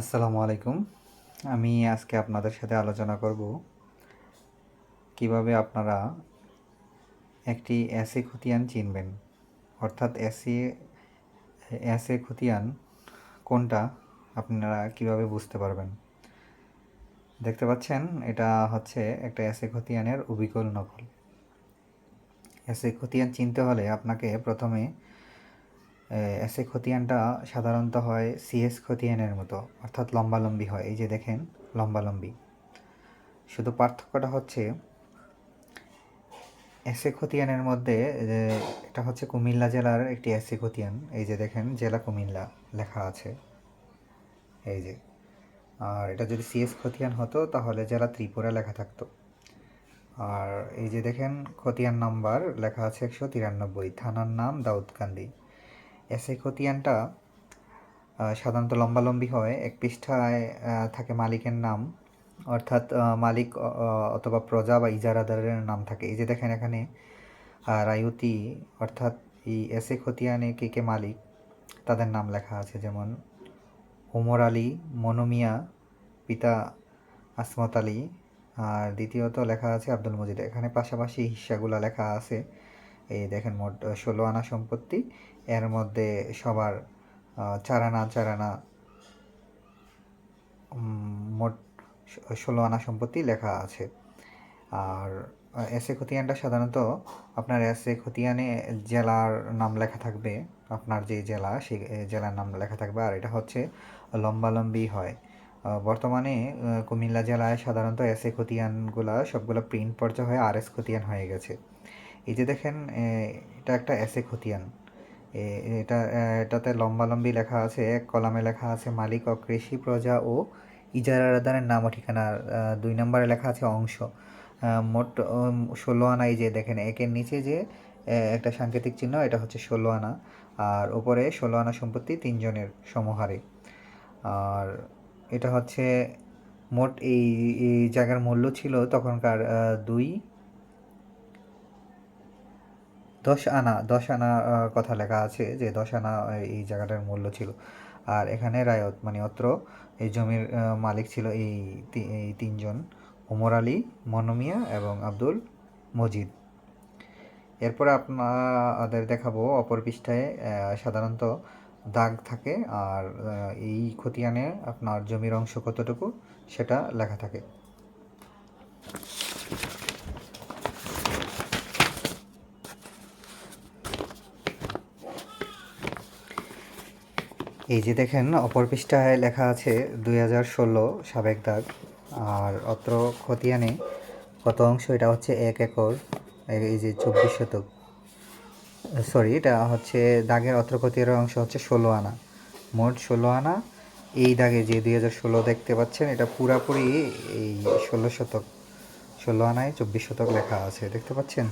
আসসালামু আলাইকুম। আমি আজকে আপনাদের সাথে আলোচনা করব কীভাবে আপনারা একটি অ্যাসে খতিয়ান চিনবেন। অর্থাৎ অ্যাসে অ্যাসে খতিয়ান কোনটা আপনারা কীভাবে বুঝতে পারবেন? দেখতে পাচ্ছেন, এটা হচ্ছে একটা অ্যাসে খতিয়ানের অবিকল নকল। অ্যাসে খতিয়ান চিনতে হলে আপনাকে প্রথমে এসে খতিয়ানটা সাধারণত হয় সিএস খতিয়ানের মতো, অর্থাৎ লম্বালম্বি হয়। এই যে দেখেন, লম্বালম্বি। শুধু পার্থক্যটা হচ্ছে এসে খতিয়ানের মধ্যে এটা হচ্ছে কুমিল্লা জেলার একটি এসে খতিয়ান। এই যে দেখেন, জেলা কুমিল্লা লেখা আছে। এই যে, আর এটা যদি সিএস খতিয়ান হতো, তাহলে জেলা ত্রিপুরা লেখা থাকতো। আর এই যে দেখেন, খতিয়ান নাম্বার লেখা আছে একশো তিরানব্বই, থানার নাম দাউদকান্দি। এসে খতিয়ানটা সাধারণত লম্বালম্বি হয়। এক পৃষ্ঠায় থাকে মালিকের নাম। অর্থাৎ মালিক অথবা প্রজা বা ইজারাদারের নাম থাকে। এই যে দেখেন এখানে রায়ুতি, অর্থাৎ এই এসে খতিয়ানে কে কে মালিক, তাদের নাম লেখা আছে। যেমন ওমর আলী, মনোমিয়া, পিতা আসমত আলী। আর দ্বিতীয়ত লেখা আছে আব্দুল মজিদ। এখানে পাশাপাশি হিস্সাগুলো লেখা আছে। এই দেখেন মোট ষোলো আনা সম্পত্তি। এর মধ্যে সবার চার আনা চার আনা মোট ষোলো আনা সম্পত্তি লেখা আছে। আর এসে খতিয়ানটা সাধারণত আপনার এসে খতিয়ানে জেলার নাম লেখা থাকবে। আপনার যে জেলা, সেই জেলার নাম লেখা থাকবে। আর এটা হচ্ছে লম্বালম্বি হয়। বর্তমানে কুমিল্লা জেলায় সাধারণত এসে খতিয়ানগুলা সবগুলো প্রিন্ট পর্যায়ে হয়ে, আর এস খতিয়ান হয়ে গেছে। এই যে দেখেন এটা একটা এসে খতিয়ান এটা এটাতে লম্বালম্বি লেখা আছে, এক কলামে লেখা আছে, মালিক ও কৃষি প্রজা ও ইজারাদারের নাম ও ঠিকানা। দুই নম্বরে লেখা আছে অংশ। মোট ষোলো আনা এই যে দেখেন, একের নিচে যে একটা সাংকেতিক চিহ্ন, এটা হচ্ছে ষোলো আনা। আর ওপরে ষোলো আনা সম্পত্তি তিনজনের সমহারে। আর এটা হচ্ছে, মোট এই জায়গার মূল্য ছিল তখনকার দুই দশ আনা দশ আনা কথা লেখা আছে যে দশ আনা এই জায়গাটার মূল্য ছিল। আর এখানে রায়ত মানে অত্র, এই জমির মালিক ছিল এই এই তিনজন ওমর আলী মনমিয়া এবং আব্দুল মজিদ। এরপরে আপনাদের দেখাবো অপর পৃষ্ঠায় সাধারণত দাগ থাকে আর এই খতিয়ানে আপনার জমির অংশ কতটুকু সেটা লেখা থাকে। এই যে দেখেন, অপর পৃষ্ঠায় লেখা আছে, দুই হাজার ষোলো সাবেক দাগ। আর অত্র খতিয়ানে কত অংশ? এটা হচ্ছে এক একর এই যে চব্বিশ শতক। সরি, এটা হচ্ছে দাগের অত্র খতিয়ানের অংশ হচ্ছে ষোলো আনা। মোট ষোলো আনা। এই দাগে যে দুই হাজার ষোলো দেখতে পাচ্ছেন, এটা পুরাপুরি এই ষোলো শতক, ষোলো আনায় চব্বিশ শতক লেখা আছে। দেখতে পাচ্ছেন?